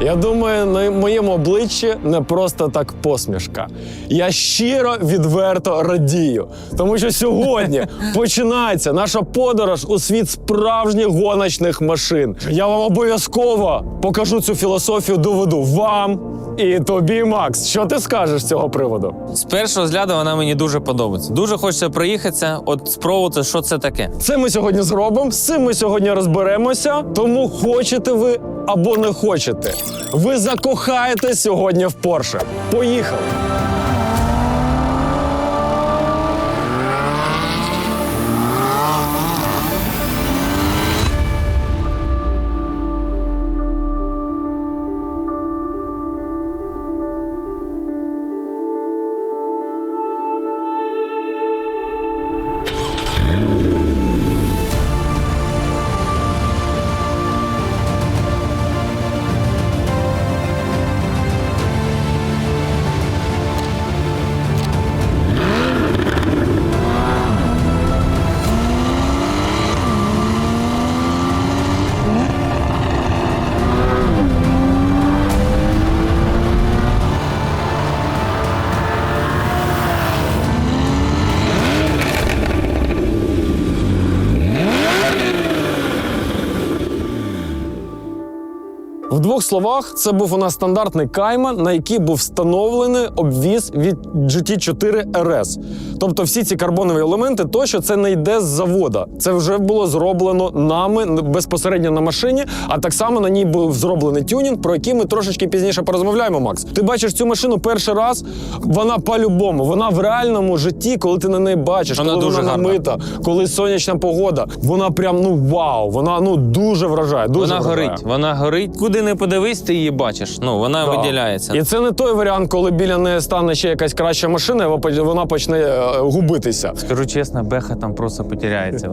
Я думаю, на моєму обличчі не просто так посмішка. Я щиро відверто радію, тому що сьогодні починається наша подорож у світ справжніх гоночних машин. Я вам обов'язково покажу цю філософію, доведу вам і тобі, Макс. Що ти скажеш з цього приводу? З першого взгляду вона мені дуже подобається. Дуже хочеться проїхатися, от спробувати, що це таке. Це ми сьогодні зробимо. З цим ми сьогодні розберемося. Тому хочете ви або не хочете. Ви закохаєтесь сьогодні в Порше. Поїхали! В двох словах, це був у нас стандартний кайман, на який був встановлений обвіз від GT4 RS. Тобто всі ці карбонові елементи, тощо це не йде з завода. Це вже було зроблено нами безпосередньо на машині, а так само на ній був зроблений тюнінг, про який ми трошечки пізніше порозмовляємо, Макс. Ти бачиш цю машину перший раз, вона по-любому, вона в реальному житті, коли ти на неї бачиш, Вона коли дуже вона гарна. намита, коли сонячна погода, вона прям ну вау, вона ну дуже вражає. Дуже Вона вражає. горить, вона горить. Куди не подивись, ти її бачиш. Ну вона Так. виділяється. І це не той варіант, коли біля неї стане ще якась краща машина, і вона- вона почне е, губитися. Скажу чесно, беха там просто потеряється.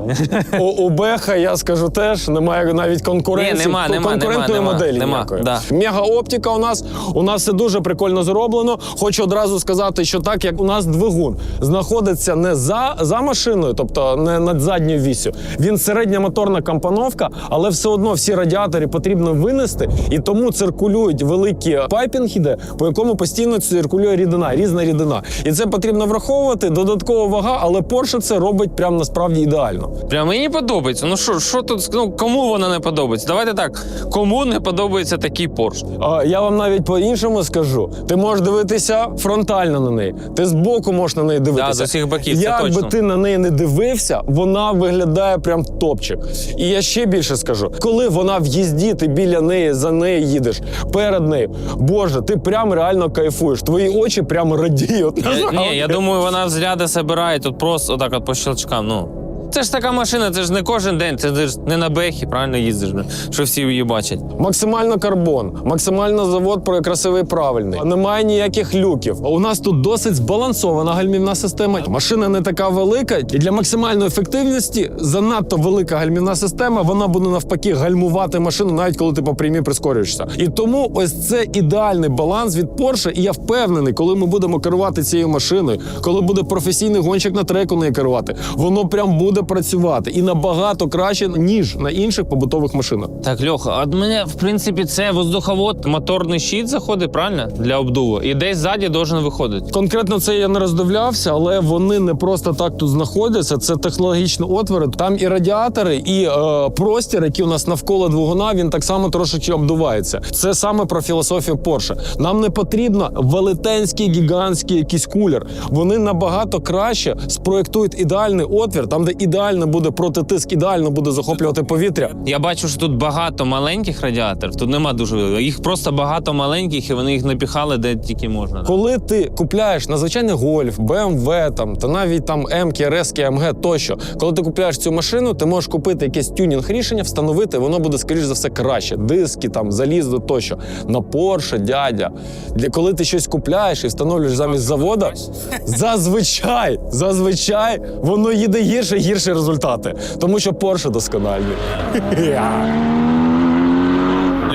У, у Беха, я скажу теж, немає навіть конкуренції. Ні, нема, нема, конкурентної нема, моделі. нема, ніякої. да. Мегаоптика у нас. У нас все дуже прикольно зроблено. Хочу одразу сказати, що так як у нас двигун знаходиться не за, за машиною, тобто не над задньою вісю. Він середня моторна компоновка, але все одно всі радіатори потрібно винести, і тому циркулюють великі пайпінг іде, по якому постійно циркулює рідина, різна рідина. І це потрібно враховувати. Додаткова вага, але Porsche це робить прям насправді ідеально. Прям мені подобається. Ну що, що тут? Ну кому вона не подобається? Давайте так. Кому не подобається такий Порш? А, Я вам навіть по-іншому скажу. Ти можеш дивитися фронтально на неї. Ти збоку можеш на неї дивитися. Да, з усіх боків, це точно. би ти на неї не дивився, вона виглядає прям топчик. І я ще більше скажу: коли вона в їзді, ти біля неї, за нею їдеш, перед нею. Боже, ти прям реально кайфуєш. Твої очі прям радіють. Е, Ні, я думаю, вона взгляди собирає тут просто отак от по щелчкам. Ну. Це ж така машина, це ж не кожен день, це ж не на бехі, правильно їздиш, що всі її бачать. Максимально карбон, максимально завод про красивий правильний. Немає ніяких люків. У нас тут досить збалансована гальмівна система. Машина не така велика, і для максимальної ефективності занадто велика гальмівна система. Вона буде навпаки гальмувати машину, навіть коли ти по прямій прискорюєшся. І тому ось це ідеальний баланс від Porsche. І я впевнений, коли ми будемо керувати цією машиною, коли буде професійний гонщик на треку нею керувати, воно прям буде працювати і набагато краще ніж на інших побутових машинах. Так, Льоха, а мене, в принципі, це воздуховод, моторний щит заходить, правильно? Для обдуву. І десь ззаді должен виходити. Конкретно це я не роздивлявся, але вони не просто так тут знаходяться. Це технологічні отвори. Там і радіатори, і е, простір, який у нас навколо двигуна, він так само трошечки обдувається. Це саме про філософію Porsche. Нам не потрібно велетенський гігантський якийсь кулер. Вони набагато краще спроєктують ідеальний отвір, там, де ідеально буде протитиск, ідеально буде захоплювати повітря. Я бачу, що тут багато маленьких радіаторів, тут нема дуже великих. Їх просто багато маленьких, і вони їх напіхали де тільки можна. Коли ти купляєш на звичайний гольф, BMW, там та навіть там М-ки, РС-ки, тощо, коли ти купляєш цю машину, ти можеш купити якесь тюнінг рішення, встановити, воно буде скоріш за все краще. Диски, там залізо тощо. На Porsche, дядя. Для коли ти щось купляєш і встановлюєш замість завода, зазвичай, зазвичай воно їде гірше, гірше, гірші результати, тому що Порше доскональний.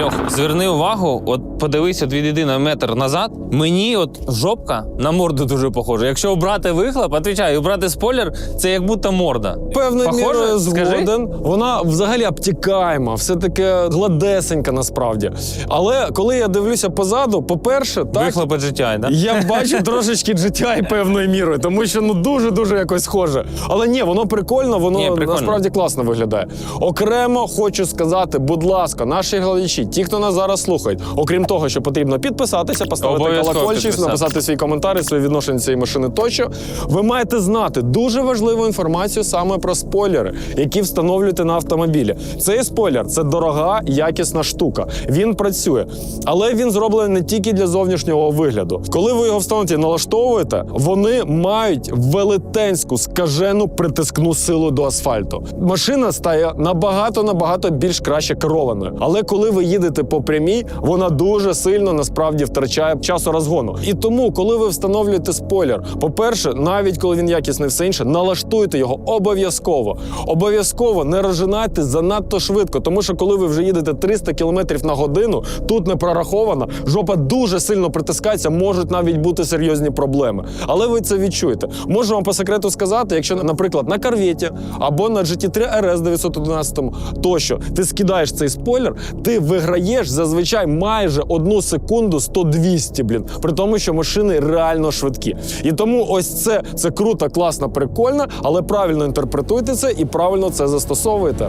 Льох, зверни увагу, от подивись от від єдиного метр назад. Мені от жопка на морду дуже похожа. Якщо обрати вихлоп, отвічаю, обрати спойлер, це як будто морда. Певною Похоже? мірою Скажи. згоден. Вона взагалі обтікаєма, все таке гладесенька насправді. Але коли я дивлюся позаду, по-перше, так. Вихлоп від життя, да? Я бачу трошечки життя і певною мірою, тому що ну дуже дуже якось схоже. Але ні, воно прикольно, воно Ні, прикольно. насправді класно виглядає. Окремо хочу сказати, будь ласка, наші глядачі, ті, хто нас зараз слухають, окрім того, що потрібно підписатися, поставити Обов'язково колокольчик, підписатися. написати свій коментар, своє відношення цієї машини тощо. Ви маєте знати дуже важливу інформацію саме про спойлери, які встановлюєте на автомобілі. Цей спойлер це дорога, якісна штука. Він працює, але він зроблений не тільки для зовнішнього вигляду. Коли ви його встановите і налаштовуєте, вони мають велетенську скажену притискну силу до асфальту. Машина стає набагато набагато більш краще керованою. Але коли ви їдете по прямій, вона дуже сильно насправді втрачає часу розгону. І тому, коли ви встановлюєте спойлер, по-перше, навіть коли він якісний, все інше, налаштуйте його обов'язково. Обов'язково не розжинайте занадто швидко, тому що коли ви вже їдете 300 км на годину, тут не прораховано, жопа дуже сильно притискається, можуть навіть бути серйозні проблеми. Але ви це відчуєте. Можу вам по секрету сказати, якщо, наприклад, на Корвєті або на GT3 RS 911 тощо ти скидаєш цей спойлер, ти виграєш зазвичай майже одну секунду 100-200, блін. При тому, що машини реально швидкі. І тому ось це, це круто, класно, прикольно, але правильно інтерпретуйте це і правильно це застосовуйте.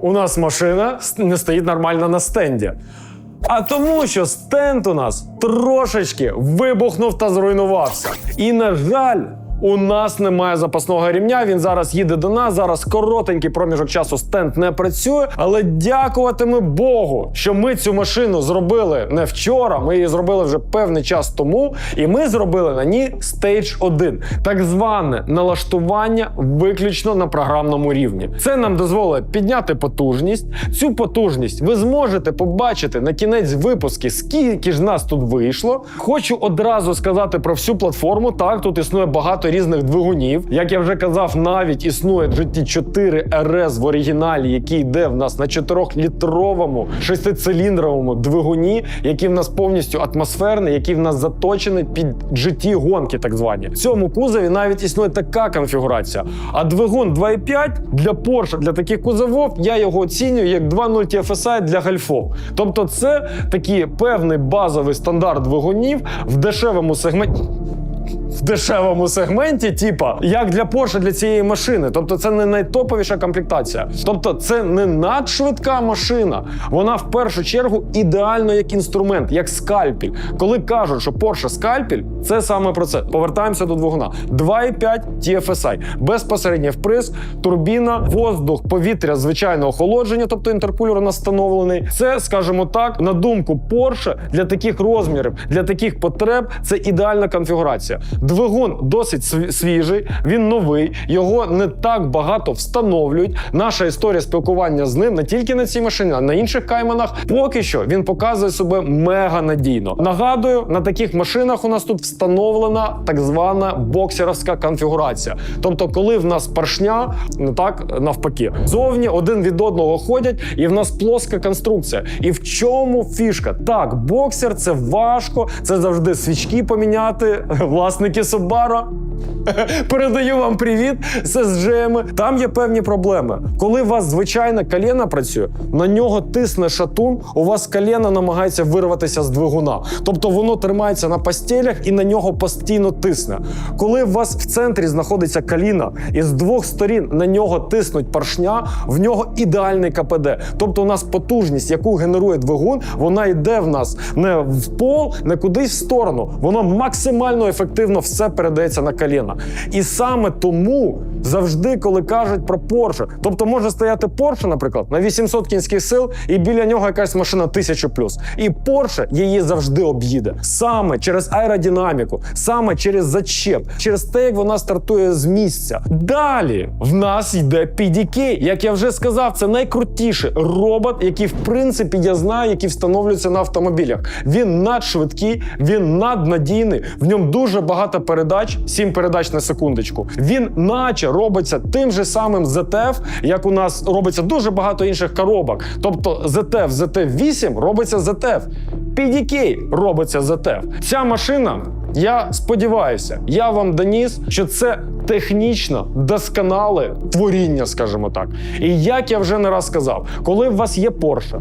У нас машина не стоїть нормально на стенді? А тому, що стенд у нас трошечки вибухнув та зруйнувався. І, на жаль, у нас немає запасного рівня. Він зараз їде до нас. Зараз коротенький проміжок часу стенд не працює. Але дякуватиме Богу, що ми цю машину зробили не вчора. Ми її зробили вже певний час тому. І ми зробили на ній Stage 1. так зване налаштування виключно на програмному рівні. Це нам дозволить підняти потужність. Цю потужність ви зможете побачити на кінець випуски, скільки ж нас тут вийшло. Хочу одразу сказати про всю платформу. Так, тут існує багато різних двигунів. Як я вже казав, навіть існує GT4 RS в оригіналі, який йде в нас на 4-літровому шестициліндровому двигуні, який в нас повністю атмосферний, який в нас заточений під GT гонки, так звані. В цьому кузові навіть існує така конфігурація. А двигун 2.5 для Porsche, для таких кузовів, я його оцінюю як 2.0 TFSI для гольфов. Тобто, це такий певний базовий стандарт двигунів в дешевому сегменті. В дешевому сегменті, типа, як для Porsche для цієї машини. Тобто, це не найтоповіша комплектація. Тобто, це не надшвидка машина. Вона в першу чергу ідеально як інструмент, як скальпель. Коли кажуть, що Porsche скальпель, це саме про це. Повертаємося до двигуна. 2,5 TFSI. Безпосередній вприск, турбіна, воздух, повітря звичайного охолодження, тобто інтеркулер у нас встановлений. Це, скажімо так, на думку Porsche для таких розмірів, для таких потреб, це ідеальна конфігурація. Двигун досить свіжий, він новий, його не так багато встановлюють. Наша історія спілкування з ним не тільки на цій машині, а на інших кайманах. Поки що він показує себе мега надійно. Нагадую, на таких машинах у нас тут встановлена так звана боксерська конфігурація. Тобто, коли в нас поршня, не так навпаки, зовні один від одного ходять, і в нас плоска конструкція. І в чому фішка? Так, боксер це важко, це завжди свічки поміняти. Власники Subaru. Передаю вам привіт з СЖМ. Там є певні проблеми. Коли у вас звичайне коліна працює, на нього тисне шатун, у вас коліна намагається вирватися з двигуна. Тобто воно тримається на постелях і на нього постійно тисне. Коли у вас в центрі знаходиться коліна, і з двох сторін на нього тиснуть поршня, в нього ідеальний КПД. Тобто у нас потужність, яку генерує двигун, вона йде в нас не в пол, не кудись в сторону. Воно максимально ефективно все передається на коліна. Коліна. І саме тому завжди, коли кажуть про Porsche, тобто може стояти Porsche, наприклад, на 800 кінських сил, і біля нього якась машина 1000 плюс. І Porsche її завжди об'їде. Саме через аеродинаміку, саме через зачеп, через те, як вона стартує з місця. Далі в нас йде PDK. Як я вже сказав, це найкрутіший робот, який в принципі я знаю, який встановлюється на автомобілях. Він надшвидкий, він наднадійний. В ньому дуже багато передач, 7 передач на секундочку. Він, наче, робиться тим же самим ZTF, як у нас робиться дуже багато інших коробок. Тобто ZTF, ZTF 8 робиться ZTF. PDK робиться ZTF. Ця машина. Я сподіваюся, я вам доніс, що це технічно досконале творіння, скажімо так. І як я вже не раз сказав, коли у вас є Porsche,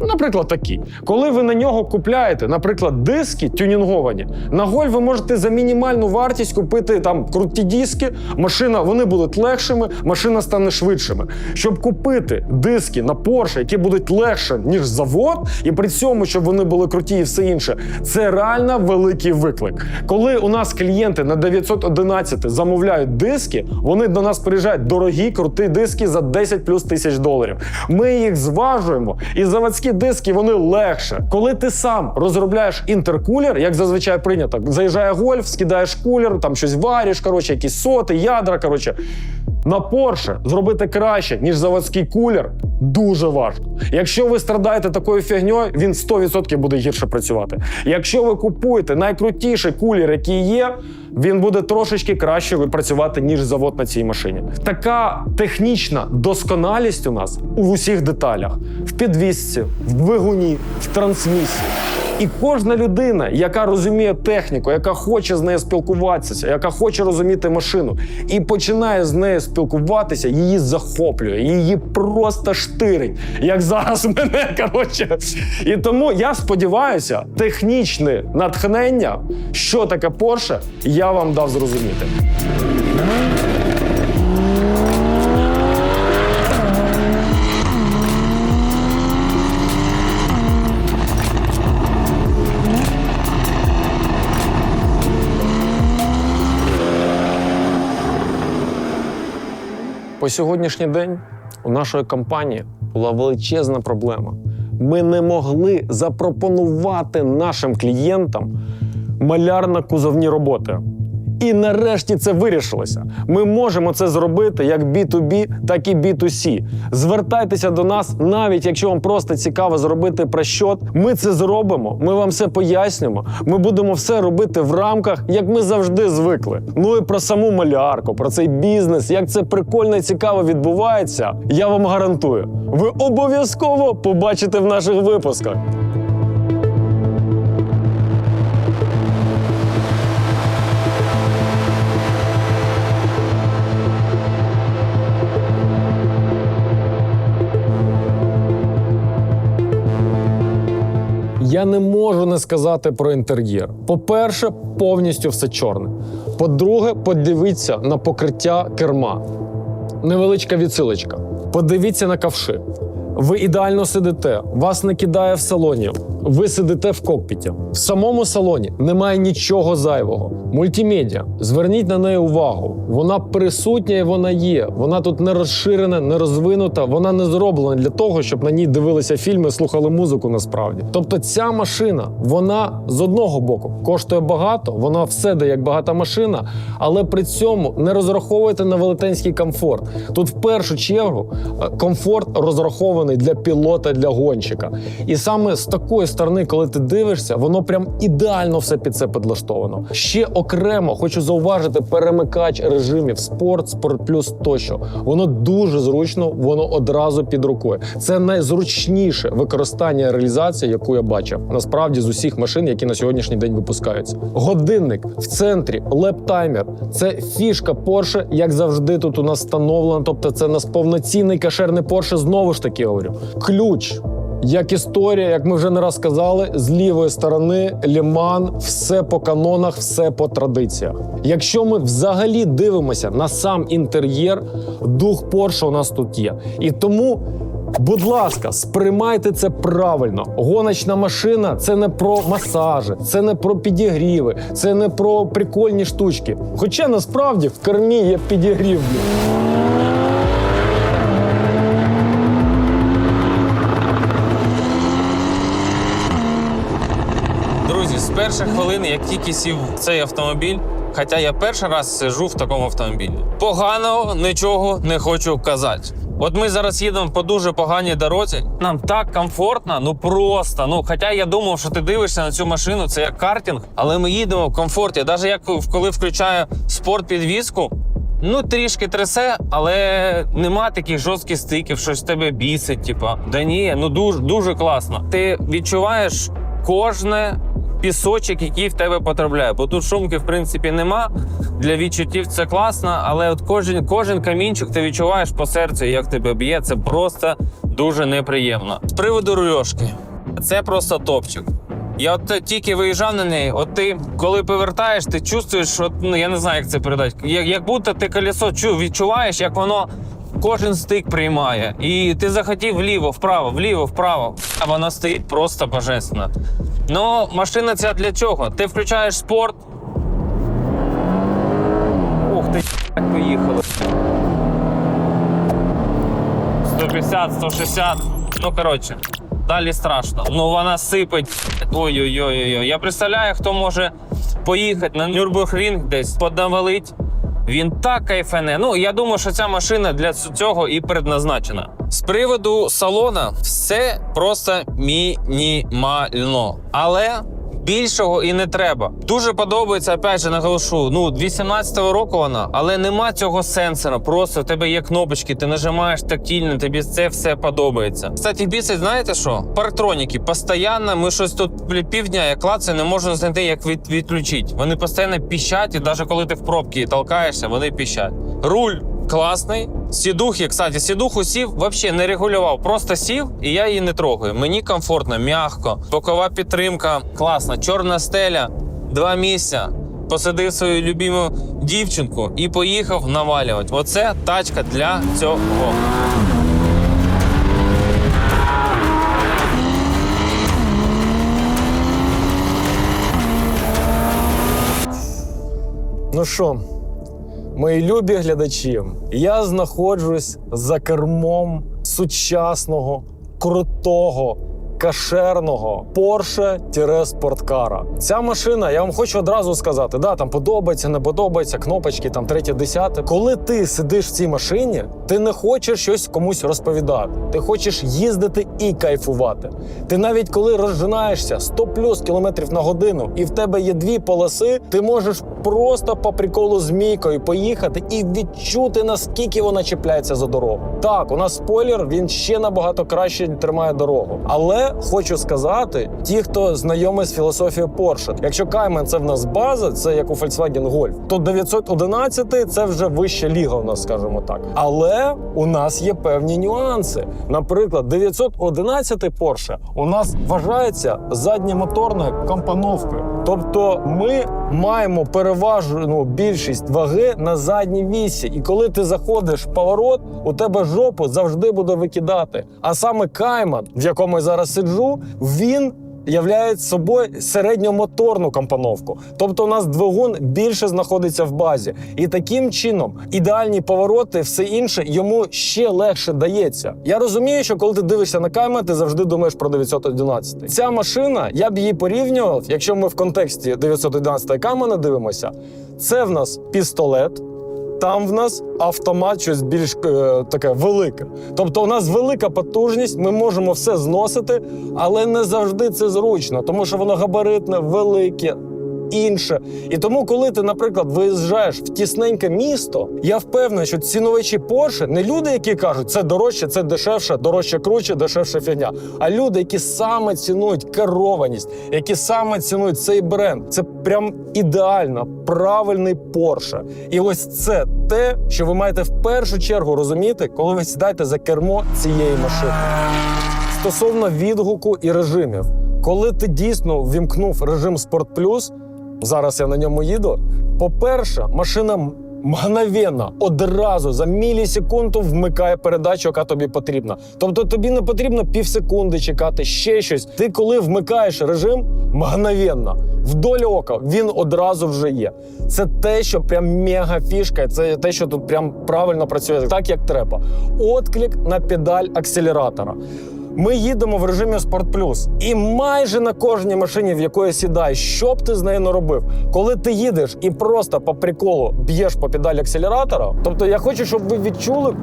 Наприклад, такі. Коли ви на нього купляєте, наприклад, диски тюнінговані, на голь ви можете за мінімальну вартість купити там круті диски, машина, вони будуть легшими, машина стане швидшими. Щоб купити диски на Porsche, які будуть легше, ніж завод, і при цьому, щоб вони були круті і все інше, це реально великий виклик. Коли у нас клієнти на 911 замовляють диски, вони до нас приїжджають дорогі, круті диски за 10 плюс тисяч доларів. Ми їх зважуємо, і заводські диски вони легше. Коли ти сам розробляєш інтеркулер, як зазвичай прийнято, заїжджає гольф, скидаєш кулер, там щось вариш, коротше, якісь соти, ядра. Коротше. На Porsche зробити краще, ніж заводський кулер, дуже важко. Якщо ви страдаєте такою фігньою, він 100% буде гірше працювати. Якщо ви купуєте найкрутіший кулір, який є, він буде трошечки краще працювати, ніж завод на цій машині. Така технічна досконалість у нас у усіх деталях: в підвісці, в двигуні, в трансмісії. І кожна людина, яка розуміє техніку, яка хоче з нею спілкуватися, яка хоче розуміти машину, і починає з нею спілкуватися, її захоплює, її просто штирить, як зараз мене. Коротше. І тому я сподіваюся, технічне натхнення, що таке Porsche, я вам дав зрозуміти. По сьогоднішній день у нашої компанії була величезна проблема. Ми не могли запропонувати нашим клієнтам малярно-кузовні роботи. І нарешті це вирішилося. Ми можемо це зробити як B2B, так і B2C. Звертайтеся до нас, навіть якщо вам просто цікаво зробити прощот. Ми це зробимо. Ми вам все пояснимо. Ми будемо все робити в рамках, як ми завжди звикли. Ну і про саму малярку, про цей бізнес, як це прикольно і цікаво відбувається. Я вам гарантую, ви обов'язково побачите в наших випусках. Я не можу не сказати про інтер'єр. По-перше, повністю все чорне. По-друге, подивіться на покриття керма. Невеличка відсилочка. Подивіться на кавши. Ви ідеально сидите, вас не кидає в салоні. Ви сидите в кокпіті. В самому салоні немає нічого зайвого. Мультимедіа. Зверніть на неї увагу. Вона присутня і вона є. Вона тут не розширена, не розвинута. Вона не зроблена для того, щоб на ній дивилися фільми, слухали музику. Насправді, тобто, ця машина, вона з одного боку коштує багато, вона все дає як багата машина, але при цьому не розраховуйте на велетенський комфорт. Тут в першу чергу е, комфорт розрахований для пілота, для гонщика. І саме з такої сторони, коли ти дивишся, воно прям ідеально все під це підлаштовано. Ще окремо хочу зауважити перемикач режимів спорт, спорт плюс тощо. Воно дуже зручно, воно одразу під рукою. Це найзручніше використання реалізації, яку я бачив насправді з усіх машин, які на сьогоднішній день випускаються. Годинник в центрі, леп-таймер. Це фішка Porsche, як завжди, тут у нас встановлено. Тобто, це у нас повноцінний кашерний Porsche, знову ж таки говорю. Ключ. Як історія, як ми вже не раз сказали, з лівої сторони ліман, все по канонах, все по традиціях. Якщо ми взагалі дивимося на сам інтер'єр, дух Porsche у нас тут є. І тому Будь ласка, сприймайте це правильно. Гоночна машина це не про масажі, це не про підігріви, це не про прикольні штучки. Хоча насправді в кермі є підігрів. блін. Друзі, з перших хвилин, як тільки сів в цей автомобіль, хоча я перший раз сижу в такому автомобілі. Поганого нічого не хочу казати. От ми зараз їдемо по дуже поганій дорозі. Нам так комфортно, ну просто. Ну, хоча я думав, що ти дивишся на цю машину, це як картинг, але ми їдемо в комфорті. Навіть як коли включаю спорт-підвізку, ну трішки трясе, але нема таких жорстких стиків, щось тебе бісить. Типа, да ні, ну дуже дуже класно. Ти відчуваєш кожне пісочок, який в тебе потрапляє. Бо тут шумки, в принципі, нема. Для відчуттів це класно, але от кожен, кожен камінчик ти відчуваєш по серцю, як тебе б'є. Це просто дуже неприємно. З приводу рульошки, це просто топчик. Я от тільки виїжджав на неї, от ти коли повертаєш, ти чувствуєш, що ну я не знаю, як це передати. Як, як будто ти колесо чу, відчуваєш, як воно кожен стик приймає. І ти захотів вліво, вправо, вліво, вправо. А вона стоїть просто божественно. Ну, машина ця для чого? Ти включаєш спорт. Ух ти, поїхали. 150, 160. Ну, коротше, далі страшно. Ну, вона сипить. Ой-ой-ой. Я представляю, хто може поїхати на Нюрбургрінг десь, поднавалить. Він так кайфане. Ну, я думаю, що ця машина для цього і предназначена. З приводу салона все просто мінімально. Але більшого і не треба. Дуже подобається, опять же, наголошу. Ну, 18-го року вона, але нема цього сенсора. Просто в тебе є кнопочки, ти нажимаєш тактильно, тобі це все подобається. Кстати, бісить, знаєте що? Парктроніки. Постоянно ми щось тут півдня, я клацаю, не можу знайти, як від, відключити. Вони постійно піщать, і навіть коли ти в пробці толкаєшся, вони піщать. Руль класний. Сідухи, кстати, сідуху сів, взагалі не регулював. Просто сів, і я її не трогаю. Мені комфортно, м'яко. Бокова підтримка, класна. Чорна стеля, два місця. Посадив свою любиму дівчинку і поїхав навалювати. Оце тачка для цього. Ну що, мої любі глядачі, я знаходжусь за кермом сучасного, крутого, кашерного Porsche спорткара. Ця машина, я вам хочу одразу сказати, да, там подобається, не подобається, кнопочки, там третє, десяте. Коли ти сидиш в цій машині, ти не хочеш щось комусь розповідати. Ти хочеш їздити і кайфувати. Ти навіть коли розжинаєшся 100 плюс кілометрів на годину, і в тебе є дві полоси, ти можеш просто по приколу змійкою поїхати і відчути, наскільки вона чіпляється за дорогу. Так, у нас спойлер, він ще набагато краще тримає дорогу. Але хочу сказати, ті, хто знайомий з філософією Porsche, якщо Cayman – це в нас база, це як у Volkswagen Golf, то 911 – це вже вища ліга у нас, скажімо так. Але у нас є певні нюанси. Наприклад, 911 Porsche у нас вважається задньомоторною компоновкою. Тобто ми маємо переважну більшість ваги на задній вісі. І коли ти заходиш в поворот, у тебе жопу завжди буде викидати. А саме Кайман, в якому я зараз сиджу, він являє собою середньомоторну компоновку. Тобто у нас двигун більше знаходиться в базі. І таким чином ідеальні повороти, все інше йому ще легше дається. Я розумію, що коли ти дивишся на Кайма, ти завжди думаєш про 911. Ця машина, я б її порівнював, якщо ми в контексті 911 Каймана дивимося, це в нас пістолет. Там в нас автомат щось більш е, таке велике. Тобто, у нас велика потужність, ми можемо все зносити, але не завжди це зручно, тому що воно габаритне, велике. Інше. І тому, коли ти, наприклад, виїжджаєш в тісненьке місто, я впевнений, що ціновичі Porsche не люди, які кажуть, це дорожче, це дешевше, дорожче круче, дешевше фігня. А люди, які саме цінують керованість, які саме цінують цей бренд. Це прям ідеально правильний Porsche. І ось це те, що ви маєте в першу чергу розуміти, коли ви сідаєте за кермо цієї машини. Стосовно відгуку і режимів, коли ти дійсно ввімкнув режим Спорт Плюс, зараз я на ньому їду. По-перше, машина мгновенно, одразу за мілісекунду вмикає передачу, яка тобі потрібна. Тобто тобі не потрібно півсекунди чекати, ще щось. Ти коли вмикаєш режим, мгновенно, вдоль ока, він одразу вже є. Це те, що прям мега фішка, це те, що тут прям правильно працює, так як треба. Отклик на педаль акселератора. Ми їдемо в режимі Спорт Плюс, і майже на кожній машині, в якої сідаєш, що б ти з нею не робив, коли ти їдеш і просто по приколу б'єш по педалі акселератора. Тобто, я хочу, щоб ви відчули.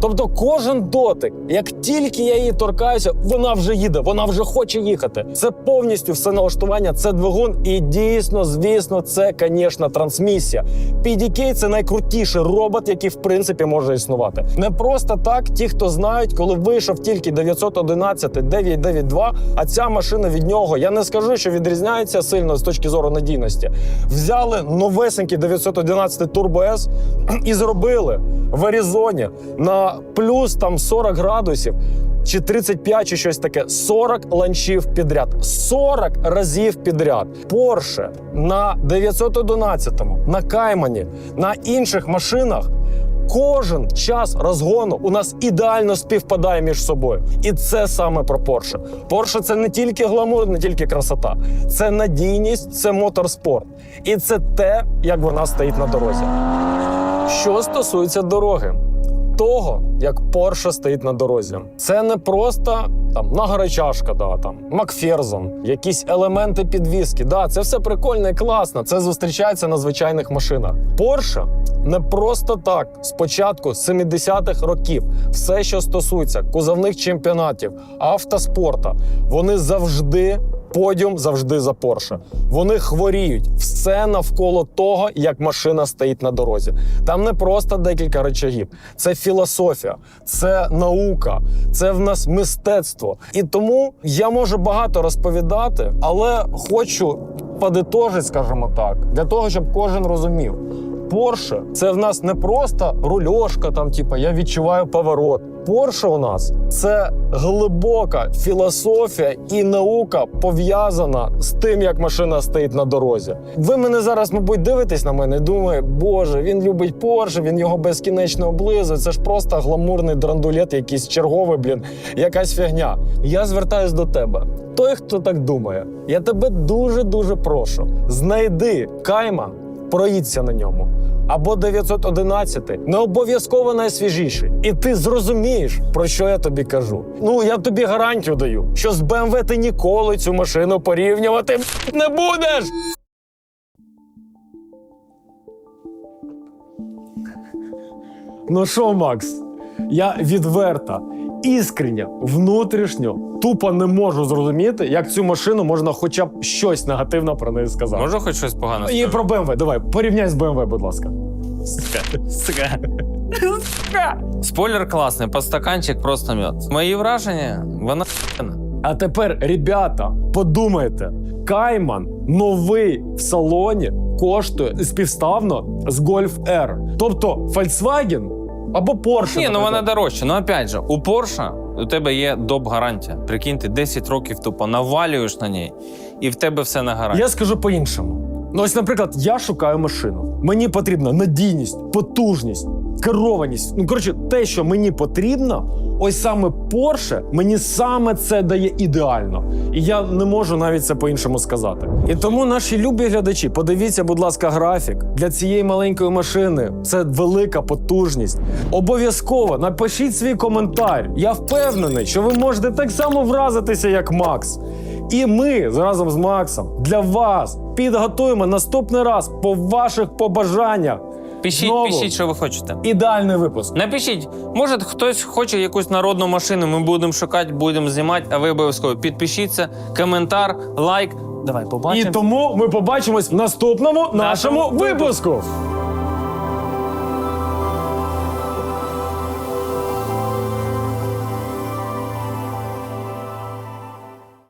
Тобто кожен дотик, як тільки я її торкаюся, вона вже їде, вона вже хоче їхати. Це повністю все налаштування, це двигун. І дійсно, звісно, це, звісно, трансмісія. PDK – це найкрутіший робот, який в принципі може існувати. Не просто так, ті, хто знають, коли вийшов тільки 911 992, а ця машина від нього, я не скажу, що відрізняється сильно з точки зору надійності. Взяли новесенький 911 Turbo S і зробили в Аризоні на плюс там 40 градусів. Чи 35, чи щось таке 40 ланчів підряд, 40 разів підряд. Порше на 911-му, на Каймані, на інших машинах кожен час розгону у нас ідеально співпадає між собою. І це саме про Порше. Порше це не тільки гламур, не тільки красота, це надійність, це моторспорт. І це те, як вона стоїть на дорозі. Що стосується дороги, того, як Porsche стоїть на дорозі, це не просто там нагарачашка, да, там Макферзон, якісь елементи підвіски. Да, це все прикольно і класно. Це зустрічається на звичайних машинах. Porsche не просто так. Спочатку 70-х років, все, що стосується кузовних чемпіонатів, автоспорта, вони завжди. Подіум завжди за Порше. Вони хворіють все навколо того, як машина стоїть на дорозі. Там не просто декілька речагів, це філософія, це наука, це в нас мистецтво. І тому я можу багато розповідати, але хочу подитожити, скажімо так, для того, щоб кожен розумів. Порше це в нас не просто рульошка, там, типу, я відчуваю поворот. Порше у нас це глибока філософія і наука пов'язана з тим, як машина стоїть на дорозі. Ви мене зараз, мабуть, дивитесь на мене і боже, він любить Порше, він його безкінечно облизує. Це ж просто гламурний драндулет, якийсь черговий, блін, якась фігня. Я звертаюсь до тебе. Той, хто так думає, я тебе дуже дуже прошу. Знайди кайман, проїдься на ньому. Або 911, не обов'язково найсвіжіший. І ти зрозумієш, про що я тобі кажу. Ну я тобі гарантію даю, що з BMW ти ніколи цю машину порівнювати не будеш. Ну що, Макс, я відверто, іскренньо, внутрішньо, тупо не можу зрозуміти, як цю машину можна хоча б щось негативно про неї сказати. Можу хоч щось погане І про BMW, давай, порівняй з BMW, будь ласка. Сука. Спойлер класний, подстаканчик просто мед. Мої враження, вона. А тепер, ребята, подумайте, Кайман новий в салоні коштує співставно з Golf R. Тобто Volkswagen або Porsche. Ні, ну вона дорожча. Ну опять же, у Porsche у тебе є доп гарантія. Прикинь, ти 10 років тупо навалюєш на ній, і в тебе все на гарантії. Я скажу по-іншому. Ну, ось, наприклад, я шукаю машину. Мені потрібна надійність, потужність, керованість. Ну, коротше, те, що мені потрібно, ось саме Porsche мені саме це дає ідеально. І я не можу навіть це по-іншому сказати. І тому наші любі глядачі, подивіться, будь ласка, графік для цієї маленької машини. Це велика потужність. Обов'язково напишіть свій коментар. Я впевнений, що ви можете так само вразитися, як Макс. І ми разом з Максом для вас підготуємо наступний раз по ваших побажаннях. Пишіть, Знову. пишіть, що ви хочете. Ідеальний випуск. Напишіть, може хтось хоче якусь народну машину, ми будемо шукати, будемо знімати, а ви обов'язково підпишіться, коментар, лайк. Давай І тому ми побачимось в наступному нашому Нашому випуску.